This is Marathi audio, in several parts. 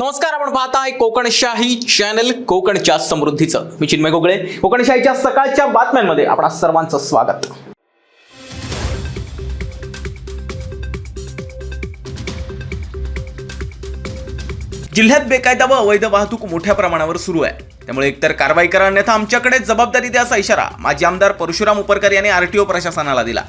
नमस्कार आपण पाहताय कोकणशाही चॅनल कोकणच्या समृद्धीचं. मी चिन्मय गोगळे. कोकणशाहीच्या सकाळच्या बातम्यांमध्ये आपणा सर्वांचं स्वागत. जिल्ह्यात बेकायदा व अवैध वाहतूक मोठ्या प्रमाणावर सुरू आहे. त्यामुळे एकतर कारवाई करा अन्यथा आमच्याकडे जबाबदारी द्याचा इशारा माजी आमदार परशुराम उपरकर यांनी आरटीओ प्रशासनाला दिला.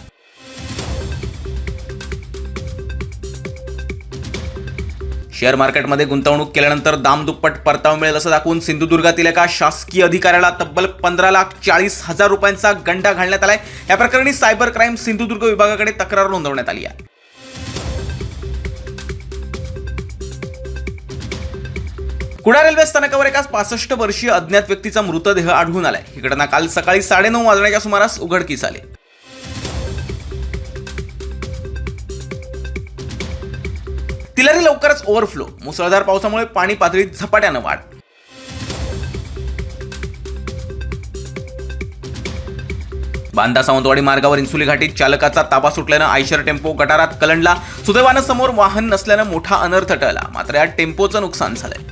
शेअर मार्केटमध्ये गुंतवणूक केल्यानंतर दाम दुप्पट परतावा मिळेल असं दाखवून सिंधुदुर्गातील एका शासकीय अधिकाऱ्याला तब्बल पंधरा लाख चाळीस हजार रुपयांचा गंडा घालण्यात आलाय. या प्रकरणी सायबर क्राईम सिंधुदुर्ग विभागाकडे तक्रार नोंदवण्यात आली आहे. कुडा रेल्वे स्थानकावर एका पासष्ट वर्षीय अज्ञात व्यक्तीचा मृतदेह आढळून आलाय. ही घटना काल सकाळी साडेनऊ वाजण्याच्या सुमारास उघडकीस आली. तिलारी लवकरच ओव्हरफ्लो मुसळधार पावसामुळे पाणी पातळीत झपाट्यानं वाढ. बांदा सावंतवाडी मार्गावर इन्सुली घाटीत चालकाचा ताबा सुटल्यानं आयशर टेम्पो गटारात कलंडला. सुदैवानं समोर वाहन नसल्यानं मोठा अनर्थ टळला. मात्र या टेम्पोचं नुकसान झालंय.